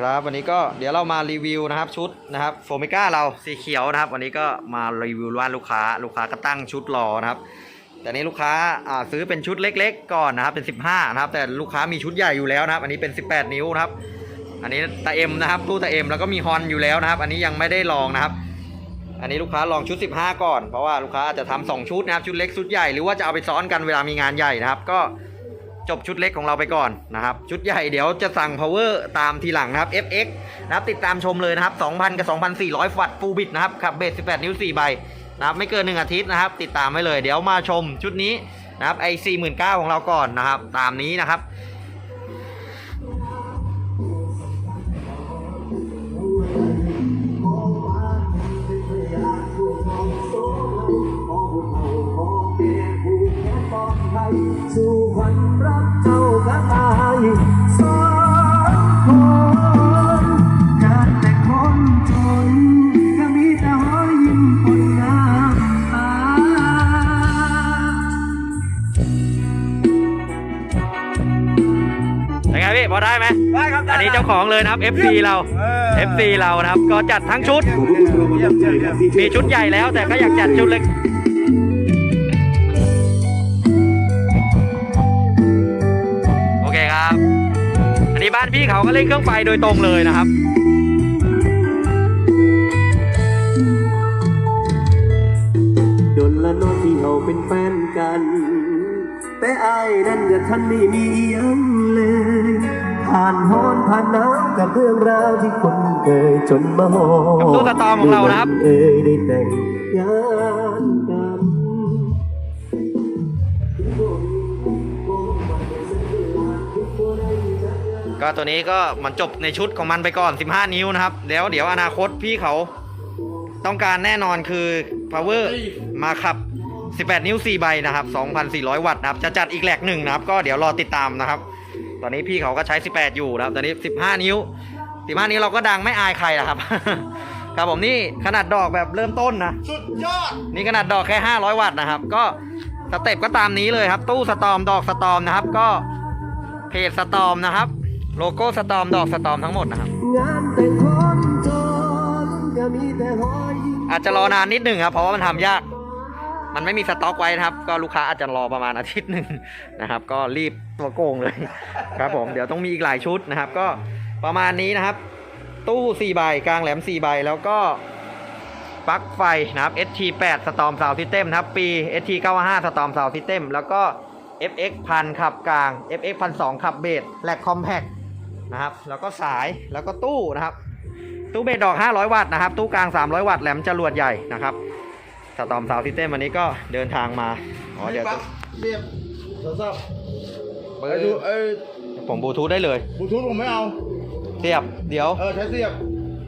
ครับ วันนี้ก็เดี๋ยวเรามารีวิวนะครับชุดนะครับโฟมิก้าเราสีเขียวนะครับ วันนี้ก็มารีวิวว่านลูกค้า ลูกค้าก็ตั้งชุดรอนะครับ แต่นี้ลูกค้าอ่าซื้อเป็นชุดเล็ก ๆ ก่อนนะครับเป็น 15นะครับ แต่ลูกค้ามีชุดใหญ่อยู่แล้วนะครับ อันนี้เป็น 18 นิ้วนะครับ อันนี้ตาเอ็มนะครับตู้ตาเอ็มแล้วก็มีฮอนอยู่แล้วนะครับ อันนี้ยังไม่ได้ลองนะครับ อันนี้ลูกค้าลองชุด 15 ก่อนเพราะว่าลูกค้าอาจจะทำสองชุดนะครับชุดเล็กชุดใหญ่หรือว่าจะเอาไปซ้อนกันเวลามีงานใหญ่นะครับ ก็ จบชุดเล็กของเราไปก่อนนะครับ ชุดใหญ่เดี๋ยวจะสั่ง power ตามทีหลังนะครับ fx นะครับติดตามชมเลยนะครับ 2,000 กับ 2,400ฟัดฟูบิตนะครับขับเบส 18 นิ้ว 4 ใบนะครับไม่เกิน 1 อาทิตย์นะครับ ติดตามไว้เลย เดี๋ยวมาชมชุดนี้นะครับไอ49,000ของเราก่อนนะครับ ตามนี้นะครับ สองคนการแต่คนจนก็มีแต่หอยยิ้มบนหน้าตาเป็นไงพี่พอได้ไหมได้ครับอันนี้เจ้าของเลยนะครับ FC เราเออ FC เรานะครับ ก็จัดทั้งชุด เยี่ยมเยี่ยมเยี่ยม มีชุดใหญ่แล้วแต่ก็อยากจัดชุดเล็ก อันนี้บ้านพี่เขาก็เล่นเครื่องไฟโดยตรงเลยนะครับโดนละเนอที่เราเป็นแฟนกัน แต่อายนั่นกับท่านไม่มีอิหยังเลย ผ่านฮ้อนผ่านหนาวกับเรื่องราวที่คนเคยจนมาหอกับตู้สตอมของเรานะครับ เอ้ยได้แต่งงานกัน ก็ตัวนี้ก็มันจบในชุดของมันไปก่อน 15 นิ้วนะครับ แล้วเดี๋ยวอนาคตพี่เขาต้องการแน่นอนคือ power มาขับ 18 นิ้ว 4 ใบนะครับ 2,400 วัตต์นะครับ จะจัดอีกแหลกหนึ่งนะครับ ก็เดี๋ยวรอติดตามนะครับ ตอนนี้พี่เขาก็ใช้ 18 อยู่นะครับ ตอนนี้ 15 นิ้ว 15 นิ้วเราก็ดังไม่อายใครนะครับ ครับผมนี่ขนาดดอกแบบเริ่มต้นนะ สุดยอด นี่ขนาดดอกแค่ 500 วัตต์นะครับ ก็สเต็ปก็ตามนี้เลยครับ ตู้สตอม ดอกสตอมนะครับ ก็เพจสตอมนะครับ โลโก้สตอมดอกสตอมทั้งหมดนะครับ งานแต่งคนจนก็มีแต่หอยยิ้มอาจจะรอนานนิดหนึ่งครับ เพราะว่ามันทำยาก มันไม่มีสต็อกไว้นะครับ ก็ลูกค้าอาจจะรอประมาณอาทิตย์หนึ่งนะครับ ก็รีบตัวโกงเลย ครับผมเดี๋ยวต้องมีอีกหลายชุดนะครับ ก็ประมาณนี้นะครับ ตู้4ใบกลางแหลม4ใบแล้วก็ปลั๊กไฟนะครับ ST8 สตอมซาวซิสเต็มนะครับ ปี ST95 สตอมซาวซิสเต็มแล้วก็ FX พันขับกลาง FX พันสองขับเบสแลกคอมแพค นะครับ แล้วก็สายแล้วก็ตู้นะครับ ตู้เบสดอก 500 วัตต์นะครับ ตู้กลาง 300 วัตต์แหลมจรวดใหญ่นะครับสตอมซาวซิสเต็มวันนี้ก็เดินทางมาอ๋อเดี๋ยวปั๊บเรียบโทรศัพท์เบอไอ้ดูร์ไอ้ผมบลูทูธได้เลยบลูทูธผมไม่เอา เสียบเดี๋ยวเออใช้เสียบ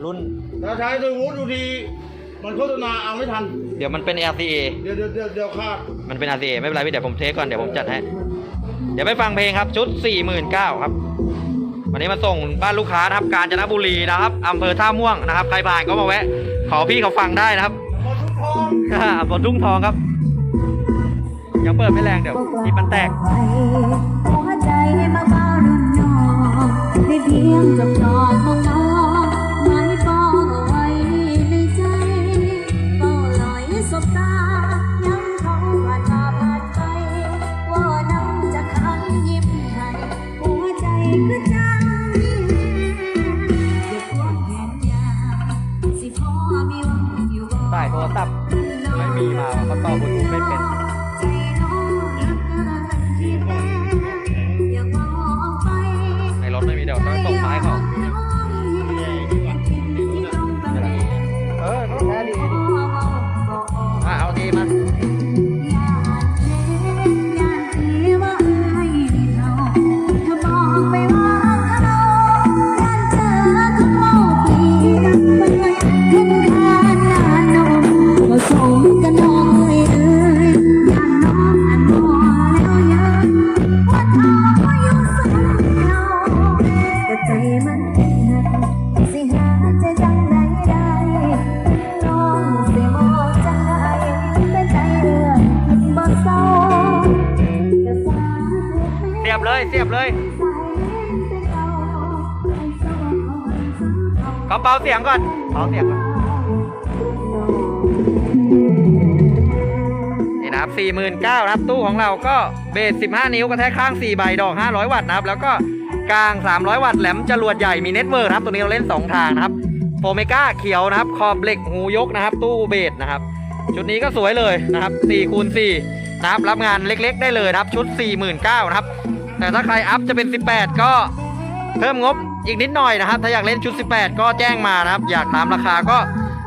รุ่นถ้าใช้บลูทูธดูทีมันโฆษณาเอาไม่ทัน เดี๋ยวมันเป็น LCA เดี๋ยวเดี๋ยวเดี๋ยวเดี๋ยวคาดมันเป็น RCA ไม่เป็นไรพี่เดี๋ยวผมเทสก่อนเดี๋ยวผมจัดให้ เดี๋ยวไปฟังเพลงครับชุด 49,000ครับ วันนี้มาส่งบ้านลูกค้านะครับ กาญจนบุรีนะครับอำเภอท่าม่วงนะครับ ใครผ่านก็มาแวะ ขอพี่เขาฟังได้นะครับหมดทุกทองอำเภอทุ่งทองครับ ยังเปิดไม่แรงเดี๋ยวทีมันแตกหัวใจมาบ้ารุ่นน้องได้เพียงจับจองมอง สายโทรศัพท์ไม่มีมาเขาต่อบลูทูธไม่เป็น ขาเบาเสียงก่อนเบาเสียงก่อนนี่นะครับ49,000นะครับ ตู้ของเราก็เบส 15 นิ้วกระแทกข้าง 4 ใบดอก 500 วัตต์นะครับ แล้วก็กลาง 300 วัตต์แหลมจรวดใหญ่มีเน็ตเวิร์กครับ ตัวนี้เราเล่น 2 ทางนะครับโฟเมก้าเขียวนะครับ ขอบเหล็กหูยกนะครับ ตู้เบสนะครับ ชุดนี้ก็สวยเลยนะครับ4คูณ4นะครับ รับงานเล็กๆ ได้เลยนะครับ ชุด 49,000นะครับ แต่ถ้าใครอัพจะเป็น 18 ก็ เพิ่มงบอีกนิดหน่อยนะครับ ถ้าอยากเล่นชุด 18 ก็แจ้งมานะครับ อยากถามราคาก็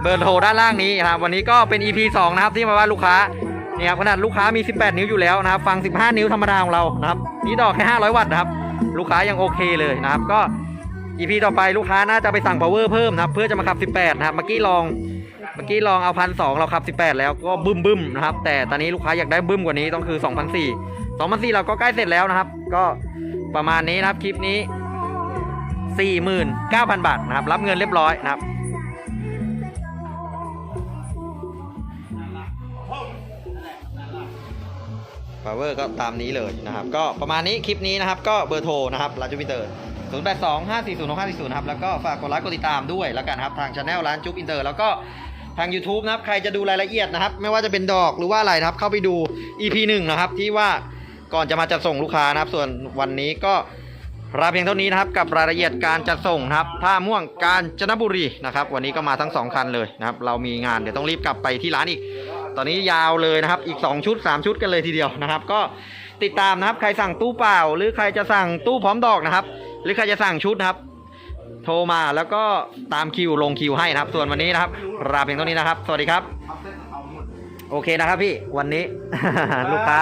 เบอร์โทรด้านล่างนี้นะครับ วันนี้ก็เป็น EP 2 นะครับ ที่มาว่าลูกค้านี่ครับขนาดลูกค้ามี 18 นิ้วอยู่แล้วนะครับ ฟัง 15 นิ้วธรรมดาของเรานะครับ นี่ดอกแค่ 500 วัตต์นะครับ ลูกค้ายังโอเคเลยนะครับ ก็ EP ต่อไปลูกค้าน่าจะไปสั่ง power เพิ่มนะครับ เพื่อจะมาขับ 18 นะครับ เมื่อกี้ลอง เมื่อกี้ลองเอาพันสเราขับ 18 แล้วก็บึ้มบึ้มนะครับ แต่ตอนนี้ลูกค้าอยากได้บึ้มกว่านี้ต้องคือ2,400 2,400เราก็ใกล้เสร็จแล้วนะครับ ก็ประมาณนี้นะครับคลิปนี้ 49,000 บาทนะครับ รับเงินเรียบร้อยนะครับ power ก็ตามนี้เลยนะครับ ก็ประมาณนี้คลิปนี้นะครับ ก็เบอร์โทรนะครับร้านจูปินเตอร์ 0 8 2 5 4 0 6 5 4 0นะครับ แล้วก็ฝากกดไลค์กดติดตามด้วยแล้วกันครับ ทางช anel ร้านจุ๊บอินเตอร์ แล้วก็ทาง YouTube นะครับ ใครจะดูรายละเอียดนะครับ ไม่ว่าจะเป็นดอกหรือว่าอะไรนะครับ เข้าไปดู EP 1 นะครับ ที่ว่าก่อนจะมาจัดส่งลูกค้านะครับ ส่วนวันนี้ก็ ลาเพียงเท่านี้นะครับกับรายละเอียดการจัดส่งนะครับท่าม่วงการจนบุรีนะครับวันนี้ก็มาทั้ง 2 คันเลยนะครับเรามีงานเดี๋ยวต้องรีบกลับไปที่ร้านอีก ตอนนี้ยาวเลยนะครับอีก 2 ชุด 3 ชุดกันเลยทีเดียวนะครับ ก็ติดตามนะครับใครสั่งตู้เปล่า หรือใครจะสั่งตู้พร้อมดอกนะครับ หรือใครจะสั่งชุดนะครับ โทรมาแล้วก็ตามคิวลงคิวให้นะครับ ส่วนวันนี้นะครับลาเพียงเท่านี้นะครับ สวัสดีครับ โอเคนะครับพี่วันนี้ ลูกค้า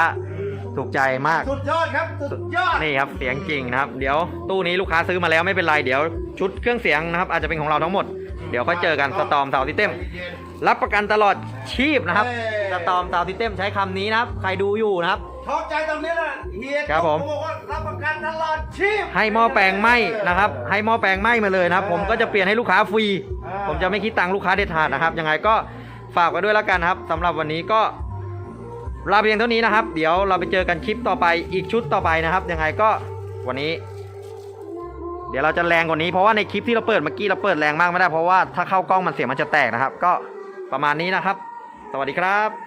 ถูกใจมาก สุดยอดครับ สุดยอด นี่ครับเสียงจริงนะครับ เดี๋ยวตู้นี้ลูกค้าซื้อมาแล้วไม่เป็นไร เดี๋ยวชุดเครื่องเสียงนะครับ อาจจะเป็นของเราทั้งหมด เดี๋ยวค่อยเจอกันสตอมสาวซิสเต็มรับประกันตลอดชีพนะครับเอ้ยสตอมสาวซิสเต็มใช้คำนี้นะครับ ใครดูอยู่นะครับชอบใจตรงนี้แหละเฮียครับผมบอกว่ารับประกันตลอดชีพ ให้หม้อแปลงไหมนะครับ ให้หม้อแปลงไหมมาเลยนะครับ ผมก็จะเปลี่ยนให้ลูกค้าฟรีอ่าผมจะไม่คิดตังค์ลูกค้าเด็ดขาดนะครับ ยังไงก็ฝากไว้ด้วยแล้วกันนะครับสำหรับวันนี้ก็ ลาเพียงเท่านี้นะครับ เดี๋ยวเราไปเจอกันคลิปต่อไปอีกชุดต่อไปนะครับ ยังไงก็วันนี้ เดี๋ยวเราจะแรงกว่านี้เพราะว่าในคลิปที่เราเปิดเมื่อกี้เราเปิดแรงมากไม่ได้เพราะว่าถ้าเข้ากล้องมันเสียงมันจะแตกนะครับ ก็ประมาณนี้นะครับ สวัสดีครับ